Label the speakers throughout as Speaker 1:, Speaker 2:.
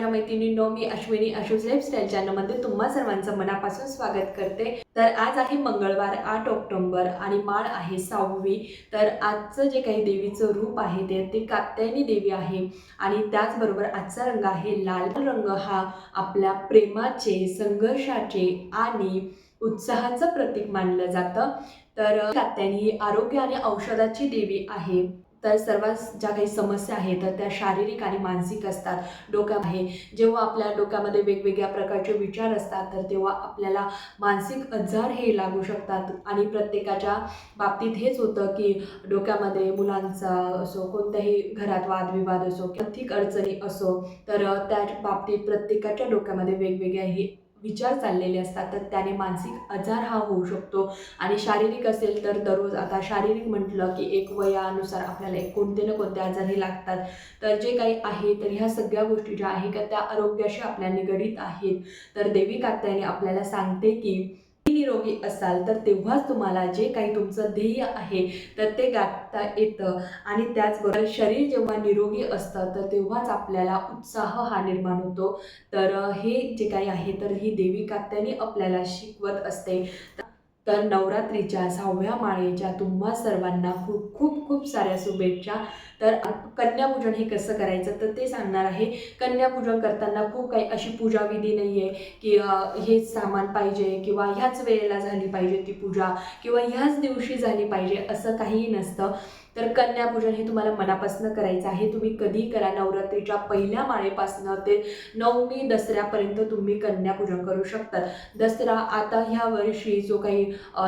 Speaker 1: माझ्या मैत्रिणींनो मी अश्विनी अशूज लाईफस्टाईल चॅनलमध्ये तुम्हा सर्वांचं मनापासून स्वागत करते. तर आज आहे मंगळवार आठ ऑक्टोंबर आणि माळ आहे सहावी. तर आजचं जे काही देवीचं रूप आहे ते ते कात्यायनी देवी आहे आणि त्याचबरोबर आजचा रंग आहे लाल रंग हा आपल्या प्रेमाचे संघर्षाचे आणि उत्साहाचं प्रतीक मानलं जातं. तर कात्यायनी ही आरोग्य आणि औषधाची देवी आहे. तर सर्व ज्या काही समस्या आहेत तर त्या शारीरिक आणि मानसिक असतात डोक्या आहे जेव्हा आपल्या डोक्यामध्ये वेगवेगळ्या प्रकारचे विचार असतात तर तेव्हा आपल्याला मानसिक आजार हे लागू शकतात. आणि प्रत्येकाच्या बाबतीत हेच होतं की डोक्यामध्ये मुलांचा असो कोणत्याही घरात वादविवाद असो आर्थिक अडचणी असो तर त्या बाबतीत प्रत्येकाच्या डोक्यामध्ये वेगवेगळ्या हे विचार चाललेले असतात तर त्याने मानसिक आजार हा होऊ शकतो. आणि शारीरिक असेल तर दररोज आता शारीरिक म्हटलं की एक वयानुसार आपल्याला एक कोणते ना कोणते आजार हे लागतात. तर जे काही आहे तर ह्या सगळ्या गोष्टी ज्या आहे का त्या आरोग्याशी आपल्या निगडीत आहेत. तर देवी कात्याने आपल्याला सांगते की निरोगी असाल तर तेव्हाच तुम्हाला जे काही तुमचं ध्येय आहे तर ते गाठता येतं. आणि त्याचबरोबर शरीर जेव्हा निरोगी असतं तर तेव्हाच आपल्याला उत्साह हा निर्माण होतो. तर हे जे काही आहे तर ही देवी कात्याने आपल्याला शिकवत असते. तर नवरात्रीच्या सहाव्या माळेच्या तुम्हा सर्वांना खूप खूप खूप साऱ्या शुभेच्छा. तर कन्यापूजन हे कसं करायचं तर ते सांगणार आहे. कन्यापूजन करताना खूप काही अशी पूजाविधी नाही आहे की हेच सामान पाहिजे किंवा ह्याच वेळेला झाली पाहिजे ती पूजा किंवा ह्याच दिवशी झाली पाहिजे असं काहीही नसतं. तर कन्यापूजन हे तुम्हाला मनापासून करायचं आहे. तुम्ही कधी करा नवरात्रीच्या पहिल्या माळेपासनं ते नवमी दसऱ्यापर्यंत तुम्ही कन्यापूजन करू शकतात दसरा आता ह्या वर्षी जो काही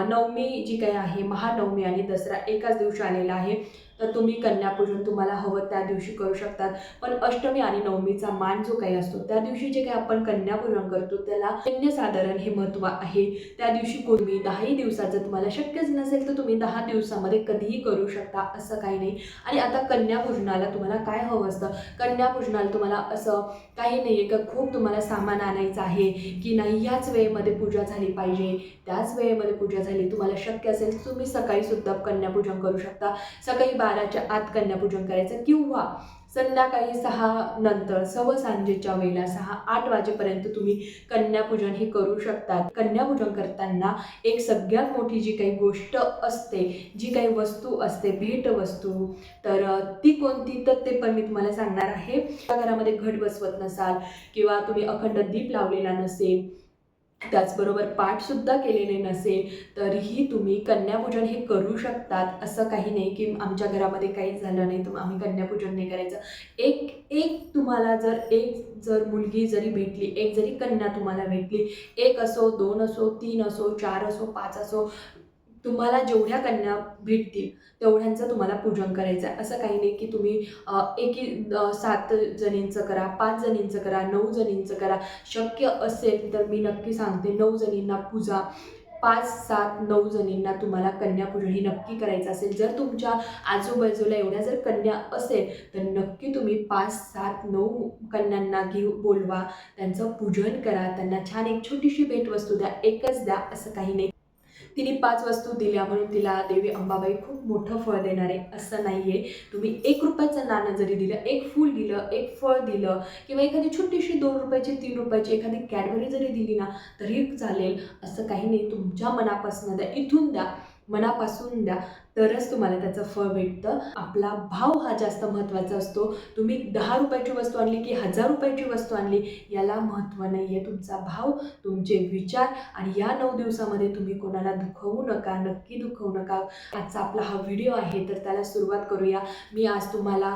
Speaker 1: नवमी जी काही आहे महानवमी आणि दसरा एकाच दिवशी आलेला आहे. तर तुम्ही कन्यापूजन तुम्हाला हवं त्या दिवशी करू शकतात. पण अष्टमी आणि नवमीचा मान जो काही असतो त्या दिवशी जे काही आपण कन्यापूजन करतो त्याला साधारण हे महत्त्व आहे. त्या दिवशी कोणी दहाही दिवसाचं तुम्हाला शक्यच नसेल तर तुम्ही दहा दिवसामध्ये कधीही करू शकता असं काही नाही. आणि आता कन्यापूजनाला तुम्हाला काय हवं असतं? कन्यापूजनाला तुम्हाला असं काही नाही आहे का? खूप तुम्हाला सामान आणायचं आहे की नाही? ह्याच वेळेमध्ये पूजा झाली पाहिजे. त्याच वेळेमध्ये पूजा झाली तुम्हाला शक्य असेल तुम्ही सकाळी सुद्धा कन्यापूजन करू शकता. सकाळी बाराच्या आत कन्यापूजन करायचं किंवा संध्याकाळी सहा नंतर सव सांजेच्या वेळेला सहा आठ वाजेपर्यंत तुम्ही कन्यापूजन हे करू शकतात. कन्यापूजन करताना एक सगळ्यात मोठी जी काही गोष्ट असते जी काही वस्तू असते भेट वस्तू तर ती कोणती? तर ते पण मी तुम्हाला सांगणार आहे. घरामध्ये घट बसवत नसाल किंवा तुम्ही अखंड दीप लावलेला नसेल त्याचबरोबर पाठसुद्धा केलेले नसेल तरीही तुम्ही कन्यापूजन हे करू शकतात असं काही नाही की आमच्या घरामध्ये काही झालं नाही तर आम्ही कन्यापूजन नाही करायचं. एक एक तुम्हाला जर एक जर मुलगी जरी भेटली एक जरी कन्या तुम्हाला भेटली एक असो दोन असो तीन असो चार असो पाच असो तुम्हाला जेवढ्या कन्या भेटतील तेवढ्यांचं तुम्हाला पूजन करायचं आहे. असं काही नाही की तुम्ही एकी सात जणींचं करा पाच जणींचं करा नऊ जणींचं करा. शक्य असेल तर मी नक्की सांगते नऊ जणींना पूजा पाच सात नऊ जणींना तुम्हाला कन्यापूजन ही नक्की करायचं असेल. जर तुमच्या आजूबाजूला एवढ्या जर कन्या असेल तर नक्की तुम्ही पाच सात नऊ कन्यांना घेऊ बोलवा. त्यांचं पूजन करा. त्यांना छान एक छोटीशी भेटवस्तू द्या एकच द्या असं काही नाही. तिने पाच वस्तू दिल्या म्हणून तिला देवी अंबाबाई खूप मोठं फळ देणार आहे असं नाही आहे तुम्ही एक रुपयाचं नाणं जरी दिलं एक फूल दिलं एक फळ दिलं किंवा एखादी छोटीशी दोन रुपयाची तीन रुपयाची एखादी कॅडबरी जरी दिली ना तरी चालेल. असं काही नाही तुमच्या मनापासून द्या इथून द्या मनापासून द्या. तरच तुम्हाला त्याचं फळ भेटतं. आपला भाव हा जास्त महत्त्वाचा असतो. तुम्ही दहा रुपयाची वस्तू आणली की हजार रुपयाची वस्तू आणली याला महत्त्व नाही आहे तुमचा भाव तुमचे विचार आणि या नऊ दिवसामध्ये तुम्ही कोणाला दुखवू नका नक्की दुखवू नका. आजचा आपला हा व्हिडिओ आहे तर त्याला सुरुवात करूया. मी आज तुम्हाला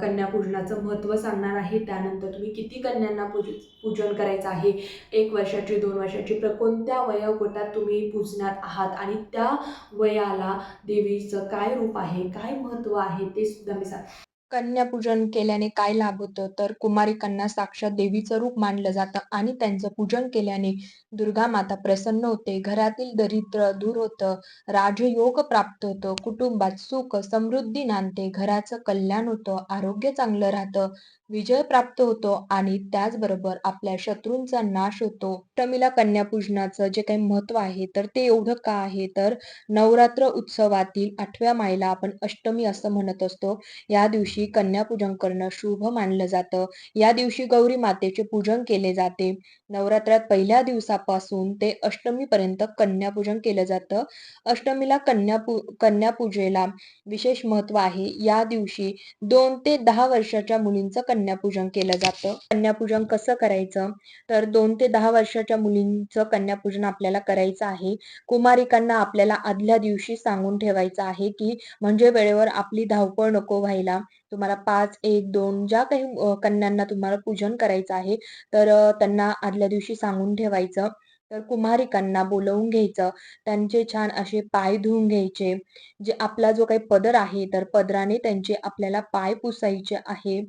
Speaker 1: कन्यापूजनाचं महत्त्व सांगणार आहे. त्यानंतर तुम्ही किती कन्यांना पूज पूजन करायचं आहे? एक वर्षाची दोन वर्षाची प्र कोणत्या वयोगटात तुम्ही पूजणार आहात? आणि त्या वयाला देवीचं काय रूप आहे काय महत्त्व आहे ते सुद्धा मी सांग
Speaker 2: कन्यापूजन केल्याने काय लाभ होतं? तर कुमारिकांना साक्षात देवीचं रूप मानलं जातं आणि त्यांचं पूजन केल्याने दुर्गा माता प्रसन्न होते. घरातील दरिद्र दूर होतं. राजयोग प्राप्त होतं. कुटुंबात सुख समृद्धी नांदते. घराचं कल्याण होतं. आरोग्य चांगलं राहतं. विजय प्राप्त होतो आणि त्याचबरोबर आपल्या शत्रूंचा नाश होतो. अष्टमीला कन्यापूजनाचं जे काही महत्त्व आहे तर ते एवढं का आहे? तर नवरात्र उत्सवातील आठव्या मायला आपण अष्टमी असं म्हणत असतो. या दिवशी दिवशी कन्यापूजन करणं शुभ मानलं जातं. या दिवशी गौरी मातेचे पूजन केले जाते. नवरात्रात पहिल्या दिवसापासून ते अष्टमीपर्यंत कन्यापूजन केलं जातं. अष्टमीला कन्यापू कन्यापूजेला विशेष महत्त्व आहे. या दिवशी दोन ते दहा वर्षाच्या मुलींचं कन्यापूजन केलं जातं. कन्यापूजन कसं करायचं? तर दोन ते दहा वर्षाच्या मुलींचं कन्यापूजन आपल्याला करायचं आहे. कुमारिकांना आपल्याला आदल्या दिवशी सांगून ठेवायचं आहे की म्हणजे वेळेवर आपली धावपळ नको व्हायला. तुम्हाला पाच एक दोन ज्या काही कन्यांना तुम्हाला पूजन करायचं आहे तर त्यांना आदल्या दिवशी सांगून ठेवायचं. तर कुमारिकांना बोलवून घ्यायचं. त्यांचे छान असे पाय धुवून घ्यायचे. जे आपला जो काही पदर आहे तर पदराने त्यांचे आपल्याला पाय पुसायचे आहे.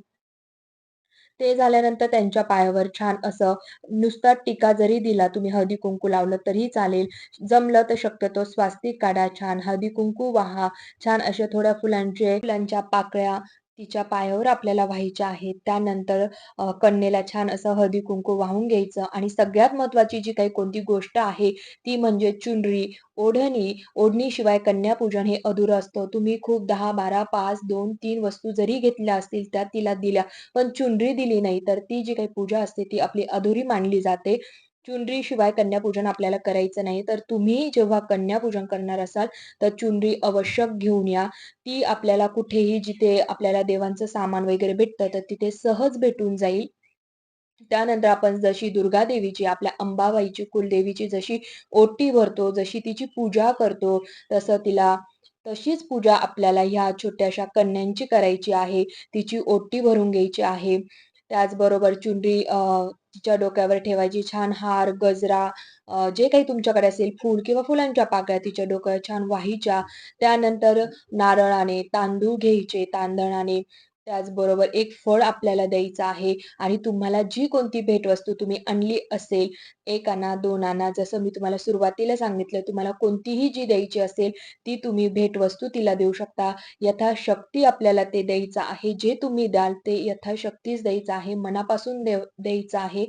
Speaker 2: ते झाल्यानंतर त्यांच्या पायावर छान असं नुसता टीका जरी दिला तुम्ही हळदी कुंकू लावलं तरी चालेल. जमलं तर शक्यतो स्वास्तिक काढा छान हळदी कुंकू वाहा. छान अशा थोड्या फुलांचे फुलांच्या पाकळ्या तिच्या पायावर आपल्याला व्हायच्या आहेत त्यानंतर कन्येला छान असं हळदी कुंकू वाहून घ्यायचं आणि सगळ्यात महत्वाची जी काही कोणती गोष्ट आहे ती म्हणजे चुनरी ओढणी. ओढणीशिवाय कन्यापूजन हे अधुरं असतं. तुम्ही खूप दहा बारा पाच दोन तीन वस्तू जरी घेतल्या असतील त्या तिला दिल्या पण चुनरी दिली नाही तर ती जी काही पूजा असते ती आपली अधुरी मानली जाते. चुनरीशिवाय कन्यापूजन आपल्याला करायचं नाही. तर तुम्ही जेव्हा कन्यापूजन करणार असाल तर चुनरी आवश्यक घेऊन या. ती आपल्याला कुठेही जिथे आपल्याला देवांचं सामान वगैरे भेटतं तर तिथे सहज भेटून जाईल. त्यानंतर आपण जशी दुर्गा देवीची आपल्या अंबाबाईची कुलदेवीची जशी ओटी भरतो जशी तिची पूजा करतो तसं तिला तशीच पूजा आपल्याला ह्या छोट्याशा कन्यांची करायची आहे. तिची ओटी भरून घ्यायची आहे. त्याचबरोबर चुनरी तिच्या डोक्यावर ठेवायची छान हार गजरा जे काही तुमच्याकडे असेल फूल किंवा फुलांच्या पाकळ्या तिच्या डोक्यावर छान वाहीच्या. त्यानंतर नारळाने तांदूळ घ्यायचे तांदळाने त्याचबरोबर एक फळ आपल्याला द्यायचं आहे आणि तुम्हाला जी कोणती भेटवस्तू तुम्ही आणली असेल एक आणा दोन आणा जसं मी तुम्हाला सुरुवातीला सांगितलं तुम्हाला कोणतीही जी द्यायची असेल ती तुम्ही भेटवस्तू तिला देऊ शकता. यथाशक्ती आपल्याला ते द्यायचं आहे जे तुम्ही द्याल ते यथाशक्तीच द्यायचं आहे मनापासून द्यायचं आहे.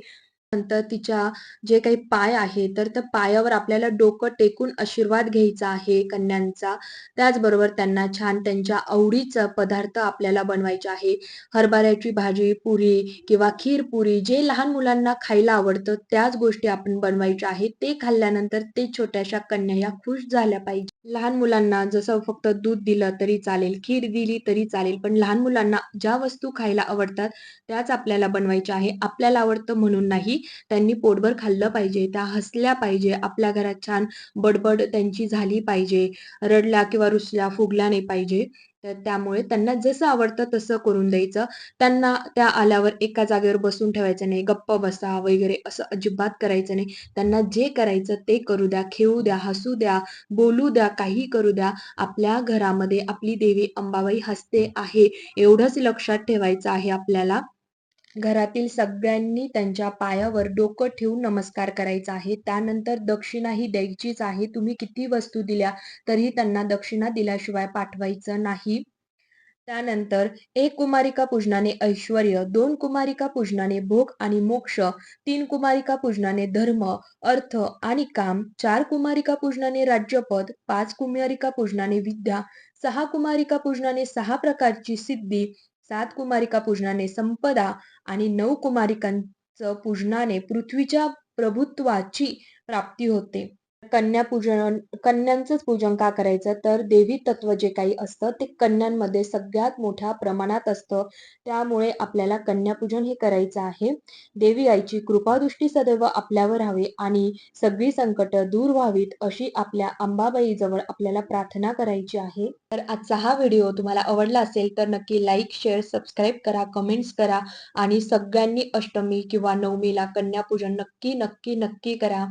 Speaker 2: नंतर तिच्या जे काही पाय आहे तर त्या पायावर आपल्याला डोकं टेकून आशीर्वाद घ्यायचा आहे कन्यांचा. त्याचबरोबर त्यांना छान त्यांच्या आवडीचा पदार्थ आपल्याला बनवायचे आहे. हरभऱ्याची भाजी पुरी किंवा खीर पुरी जे लहान मुलांना खायला आवडतं त्याच गोष्टी आपण बनवायच्या आहे ते खाल्ल्यानंतर ते छोट्याशा कन्या या खुश झाल्या पाहिजे. लहान मुलांना जसं फक्त दूध दिलं तरी चालेल खीर दिली तरी चालेल पण लहान मुलांना ज्या वस्तू खायला आवडतात त्याच आपल्याला बनवायच्या आहे. आपल्याला आवडतं म्हणून नाही त्यांनी पोटभर खाल्लं पाहिजे त्या हसल्या पाहिजे आपल्या घरात छान बडबड त्यांची झाली पाहिजे रडल्या किंवा रुसल्या फुगल्या नाही पाहिजे. तर त्यामुळे त्यांना जसं आवडतं तसं करून द्यायचं. त्यांना त्या आल्यावर एका जागेवर बसून ठेवायचं नाही गप्प बसा वगैरे असं अजिबात करायचं नाही. त्यांना जे करायचं ते करू द्या खेळू द्या हसू द्या बोलू द्या काही करू द्या. आपल्या घरामध्ये आपली देवी अंबाबाई हसते आहे एवढंच लक्षात ठेवायचं आहे आपल्याला. घरातील सगळ्यांनी त्यांच्या पायावर डोकं ठेवून नमस्कार करायचा आहे. त्यानंतर दक्षिणा ही द्यायचीच आहे. तुम्ही किती वस्तू दिल्या तरी त्यांना दक्षिणा दिल्याशिवाय पाठवायचं नाही. त्यानंतर एक कुमारिका पूजनाने ऐश्वर दोन कुमारिका पूजनाने भोग आणि मोक्ष तीन कुमारिका पूजनाने धर्म अर्थ आणि काम चार कुमारिका पूजनाने राज्यपद पाच कुमारिका पूजनाने विद्या सहा कुमारिका पूजनाने सहा प्रकारची सिद्धी सात कुमारिका पूजनाने संपदा आणि नऊ कुमारिकांचं पूजनाने पृथ्वीच्या प्रभुत्वाची प्राप्ती होते. कन्या पूजन कन्यांचंच पूजन का करायचं? तर देवी तत्व जे काही असतं ते कन्यांमध्ये सगळ्यात मोठ्या प्रमाणात असतं. त्यामुळे आपल्याला कन्यापूजन हे करायचं आहे. देवी आईची कृपादृष्टी सदैव आपल्यावर हवी आणि सगळी संकट दूर व्हावीत अशी आपल्या अंबाबाईजवळ आपल्याला प्रार्थना करायची आहे. तर आजचा हा व्हिडिओ तुम्हाला आवडला असेल तर नक्की लाईक शेअर सबस्क्राईब करा कमेंट्स करा आणि सगळ्यांनी अष्टमी किंवा नवमीला कन्यापूजन नक्की नक्की नक्की करा.